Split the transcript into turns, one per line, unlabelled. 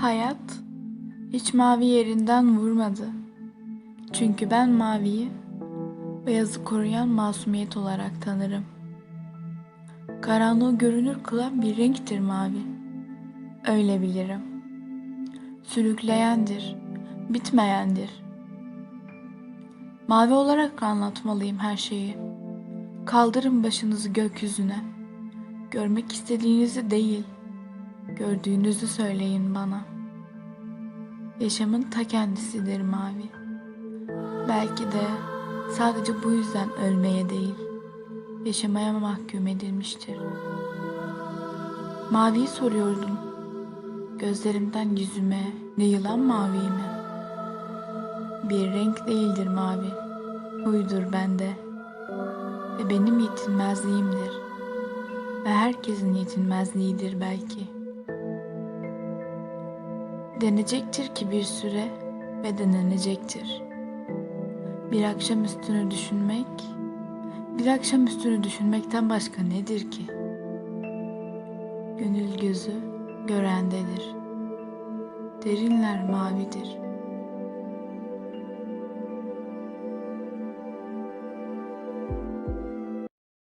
Hayat hiç mavi yerinden vurmadı. Çünkü ben maviyi beyazı koruyan masumiyet olarak tanırım. Karanlığı görünür kılan bir renktir mavi. Öyle bilirim. Sürükleyendir, bitmeyendir. Mavi olarak anlatmalıyım her şeyi. Kaldırın başınızı gökyüzüne. Görmek istediğinizi değil, gördüğünüzü söyleyin bana. Yaşamın ta kendisidir mavi. Belki de sadece bu yüzden ölmeye değil, yaşamaya mahkum edilmiştir. Maviyi soruyordum. Gözlerimden yüzüme yayılan mavi mi? Bir renk değildir mavi, huydur bende ve benim yetinmezliğimdir ve herkesin yetinmezliğidir belki. Denecektir ki bir süre ve denenecektir. Bir akşam üstünü düşünmek, bir akşam üstünü düşünmekten başka nedir ki? Gönül gözü görendedir. Derinler mavidir.